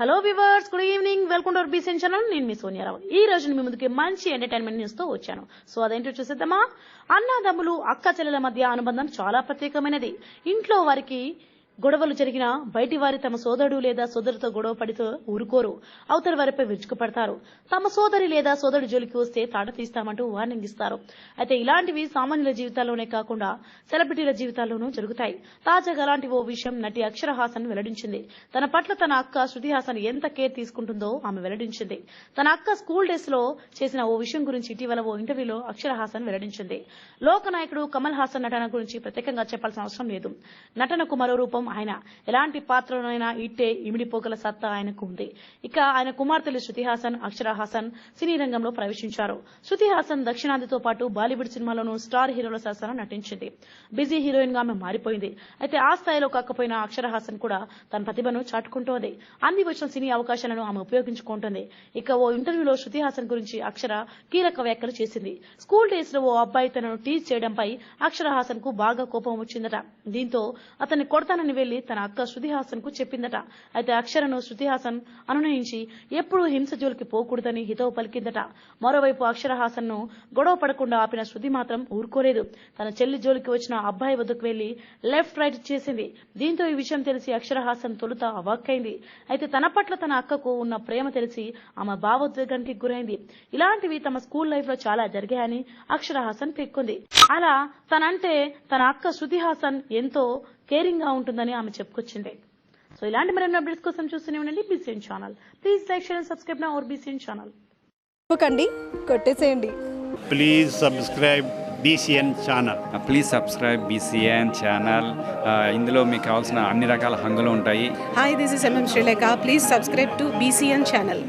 Hello viewers good evening welcome to BCN channel నేను మీ సోనియారావు ఈ రోజు మీ ముందుకి మంచి ఎంటర్టైన్మెంట్ న్యూస్తో వచ్చాను. సో అదేంటో చూసేద్దామా? అన్నదమ్ములు అక్క చెల్లెల మధ్య అనుబంధం చాలా ప్రత్యేకమైనది. ఇంట్లో వారికి గొడవలు జరిగినా బయటి వారి తమ సోదరుడు లేదా సోదరుతో గొడవ పడితే ఊరుకోరు. అవతలి వారిపై విరుచుకుపడతారు. తమ సోదరి లేదా సోదరుడి జోలికి వస్తే తాట తీస్తామంటూ వార్నింగ్ ఇస్తారు. అయితే ఇలాంటివి సామాన్యుల జీవితాల్లోనే కాకుండా సెలబ్రిటీల జీవితాల్లోనూ జరుగుతాయి. తాజాగా అలాంటి ఓ విషయం నటి అక్షర హాసన్ వెల్లడించింది. తన పట్ల తన అక్క శృతి హాసన్ ఎంత కేర్ తీసుకుంటుందో ఆమె వెల్లడించింది. తన అక్క స్కూల్ డేస్లో చేసిన ఓ విషయం గురించి ఇటీవల ఓ ఇంటర్వ్యూలో అక్షర హాసన్ వెల్లడించింది. లోకనాయకుడు కమల్ హాసన్ నటన గురించి ప్రత్యేకంగా చెప్పాల్సిన అవసరం లేదు. నటనకు మరో రూపం ఆయన. ఎలాంటి పాత్రలోనైనా ఇట్టే ఇమిడిపోగల సత్తా ఆయనకు ఉంది. ఇక ఆయన కుమార్తెలు శృతి హాసన్ అక్షర హాసన్ సినీ రంగంలో ప్రవేశించారు. శృతి హాసన్ దక్షిణాదితో పాటు బాలీవుడ్ సినిమాలోనూ స్టార్ హీరోల సరసన నటించింది. బిజీ హీరోయిన్గా ఆమె మారిపోయింది. అయితే ఆ స్థాయిలో కాకపోయినా అక్షర హాసన్ కూడా తన ప్రతిభను చాటుకుంటోంది. అంది వచ్చిన సినీ అవకాశాలను ఆమె ఉపయోగించుకుంటుంది. ఇక ఓ ఇంటర్వ్యూలో శృతి హాసన్ గురించి అక్షర కీలక వ్యాఖ్యలు చేసింది. స్కూల్ డేస్లో ఓ అబ్బాయి తనను టీజ్ చేయడంపై అక్షర హాసన్కు బాగా కోపం వచ్చిందట. దీంతో అతన్ని కొడతానని వెళ్ళి తన అక్క శృతిహాసన్కు చెప్పిందట. అయితే అక్షరను శృతి హాసన్ అనునయించి ఎప్పుడూ హింస జోలికి పోకూడదని హితవు పలికిందట. మరోవైపు అక్షరహాసన్ను గొడవ పడకుండా ఆపిన శృతి మాత్రం ఊరుకోలేదు. తన చెల్లి జోలికి వచ్చిన అబ్బాయి వద్దకు వెళ్ళి లెఫ్ట్ రైట్ చేసింది. దీంతో ఈ విషయం తెలిసి అక్షరహాసన్ తొలుత అవాక్కైంది. అయితే తన పట్ల తన అక్కకు ఉన్న ప్రేమ తెలిసి ఆమె భావోద్వేగానికి గురైంది. ఇలాంటివి తమ స్కూల్ లైఫ్లో చాలా జరిగాయని అక్షరహాసన్ పేర్కొంది. అలా తనంటే తన అక్క శృతి హాసన్ ఎంతో కేరింగ్గా ఉంటుందని ఆమె చెప్పుకొచ్చింది. సో ఇలాంటి మరిన్ని అప్డేట్స్ కోసం చూస్తూనే ఉండండి BCN channel please like share and subscribe నా అవర్ బీసీఎన్ ఛానల్ ఇవ్వకండి కొట్టేసేయండి. Please subscribe BCN channel please subscribe BCN channel ఇందులో మీకు కావాల్సిన అన్ని రకాల హంగులు ఉంటాయి. Hi this is MM Srilekha please subscribe to BCN channel